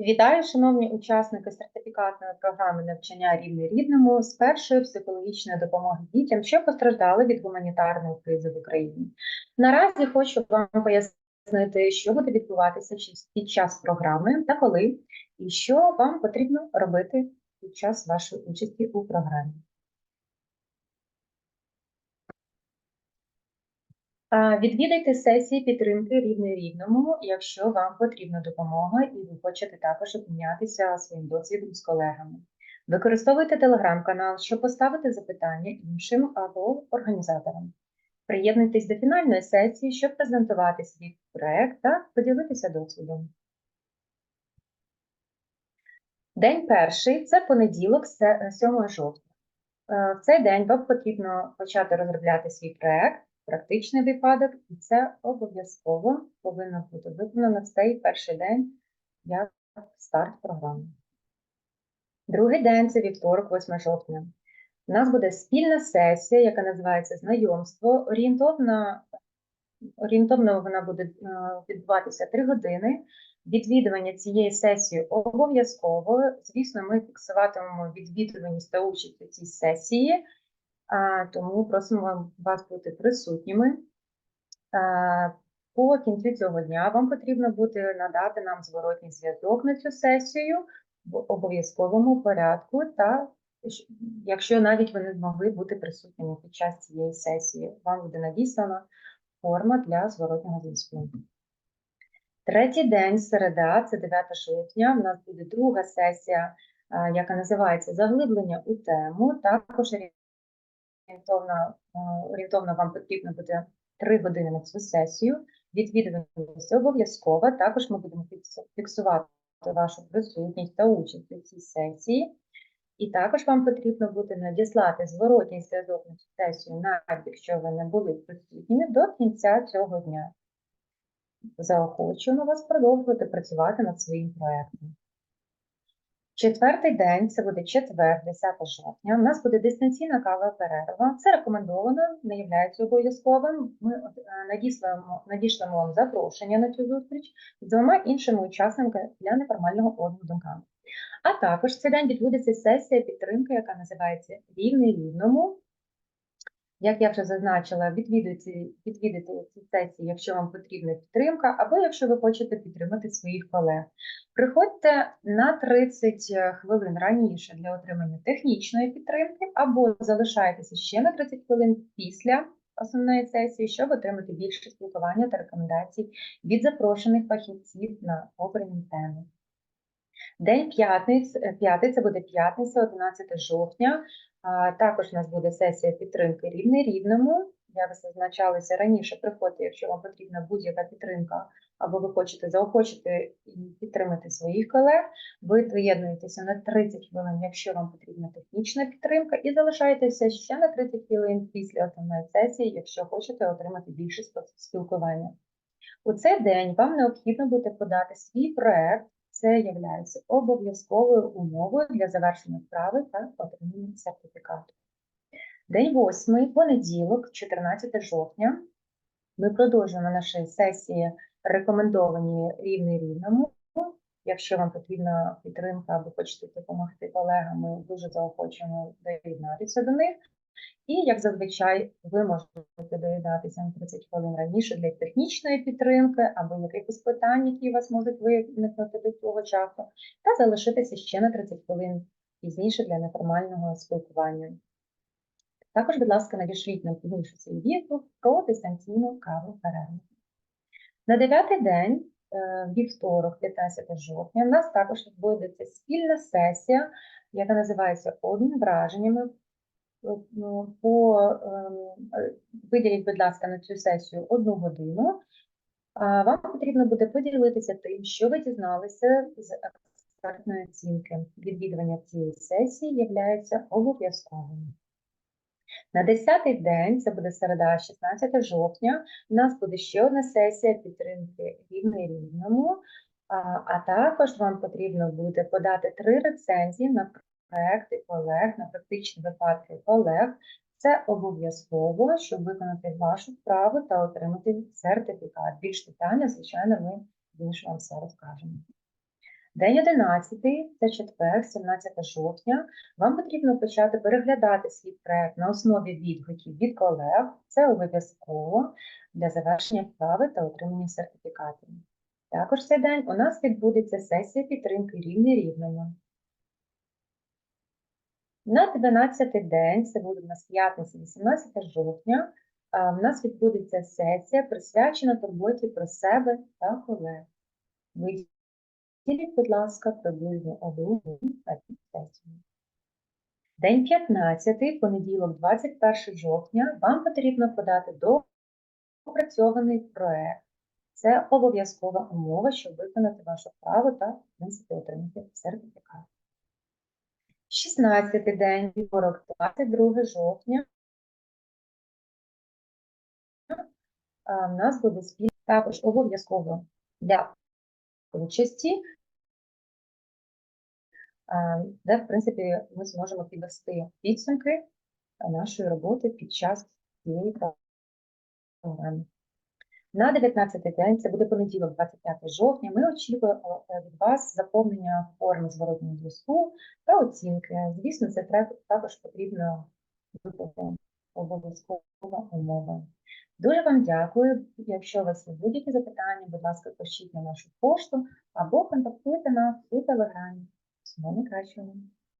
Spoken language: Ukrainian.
Вітаю, шановні учасники сертифікатної програми навчання рівне рідному з першої психологічної допомоги дітям, що постраждали від гуманітарної кризи в Україні. Наразі хочу вам пояснити, що буде відбуватися під час програми та коли, і що вам потрібно робити під час вашої участі у програмі. А, Відвідайте сесії підтримки рівне рівному, якщо вам потрібна допомога і ви хочете також обмінятися своїм досвідом з колегами. Використовуйте телеграм-канал, щоб поставити запитання іншим або організаторам. Приєднуйтесь до фінальної сесії, щоб презентувати свій проект та поділитися досвідом. День перший це понеділок, се- 7 жовтня. Е, В цей день вам потрібно почати розробляти свій проект, практичний випадок, і це обов'язково повинно бути виконано в цей перший день як старт програми. Другий день це вівторок, 8 жовтня. У нас буде спільна сесія, яка називається знайомство. Орієнтовно, орієнтовно вона буде е, відбуватися 3 години. Відвідування цієї сесії обов'язково. Звісно, ми фіксуватимемо відвідуваність та участь у цій сесії, тому просимо вас бути присутніми. По кінцю цього дня вам потрібно буде надати нам зворотній зв'язок на цю сесію в обов'язковому порядку, та якщо навіть ви не змогли бути присутніми під час цієї сесії, вам буде надіслана форма для зворотнього зв'язку. Третій день, середа, це 9 жовтня. У нас буде друга сесія, яка називається Заглиблення у тему. Також орієнтовно, орієнтовно вам потрібно буде 3 години на цю сесію. Відвідуваність обов'язкова. Також ми будемо фіксувати вашу присутність та участь у цій сесії. І також вам потрібно буде надіслати зворотній зв'язок на цю сесію, навіть якщо ви не були присутніми до кінця цього дня заохочуємо вас продовжувати працювати над своїм проектом. Четвертий день, це буде четвер, 10 жовтня. У нас буде дистанційна кава перерва. Це рекомендовано, не є обов'язковим. Ми надіслаємо надішлемо, надішлемо вам запрошення на цю зустріч з двома іншими учасниками для неформального обміну думками. А також цей день відбудеться сесія підтримки, яка називається Рівний рівному. Як я вже зазначила, відвідуйте, відвідайте ці сесії, якщо вам потрібна підтримка, або якщо ви хочете підтримати своїх колег. Приходьте на 30 хвилин раніше для отримання технічної підтримки, або залишайтеся ще на 30 хвилин після основної сесії, щоб отримати більше спілкування та рекомендацій від запрошених фахівців на обрані теми. День п'ятниць, е, п'ятий, це буде п'ятниця, 11 жовтня. Також у нас буде сесія підтримки рівне рівному. Як зазначалося раніше, приходьте, якщо вам потрібна будь-яка підтримка, або ви хочете заохочити і підтримати своїх колег. Ви приєднуєтеся на 30 хвилин, якщо вам потрібна технічна підтримка, і залишаєтеся ще на 30 хвилин після основної сесії, якщо хочете отримати більше спілкування. У цей день вам необхідно буде подати свій проект. Це є обов'язковою умовою для завершення справи та отримання сертифікату. День восьмий, понеділок, 14 жовтня. Ми продовжуємо наші сесії рекомендовані рівний рівному. Якщо вам потрібна підтримка або хочете допомогти колегам, ми дуже заохочуємо доєднатися до них. І, як зазвичай, ви можете доєднатися на 30 хвилин раніше для технічної підтримки або якихось питань, які у вас можуть виникнути до цього часу, та залишитися ще на 30 хвилин пізніше для неформального спілкування. Також, будь ласка, надішліть нам пізніше свій відгук про дистанційну каву перерву. На дев'ятий день, е, вівторок, 15 жовтня, у нас також відбудеться спільна сесія, яка називається Обмін враженнями. Ну, По, ем, е, виділіть, будь ласка, на цю сесію одну годину. Вам потрібно буде поділитися тим, що ви дізналися з експертної оцінки. Відвідування цієї сесії є обов'язковим. На 10-й день, це буде середа, 16 жовтня, у нас буде ще одна сесія підтримки рівне рівному, а також вам потрібно буде подати три рецензії на проекти колег, на практичні випадки колег. Це обов'язково, щоб виконати вашу справу та отримати сертифікат. Більш детально, звичайно, ми більше вам все розкажемо. День 11, це четвер, 17 жовтня. Вам потрібно почати переглядати свій проект на основі відгуків від колег. Це обов'язково для завершення вправи та отримання сертифікатів. Також цей день у нас відбудеться сесія підтримки рівні рівними. На 12-й день, це буде в нас п'ятниця, 18 жовтня, в нас відбудеться сесія, присвячена турботі про себе та колег. Виділіть, будь ласка, приблизно одну сесію. День 15, понеділок, 21 жовтня, вам потрібно подати доопрацьований проект. Це обов'язкова умова, щоб виконати ваше право та, в отримати сертифікат. 16 день, 22 жовтня. В нас буде спільно також обов'язково для участі, де, в принципі, ми зможемо підвести підсумки нашої роботи під час цієї програми. На 19 день, це буде понеділок, 25 жовтня, ми очікуємо е, від вас заповнення форми зворотнього зв'язку та оцінки. Звісно, це також потрібно виконати обов'язкова умова. Дуже вам дякую. Якщо у вас є будь-які запитання, будь ласка, пишіть на нашу пошту або контактуйте нас у телеграмі. Всього найкращого.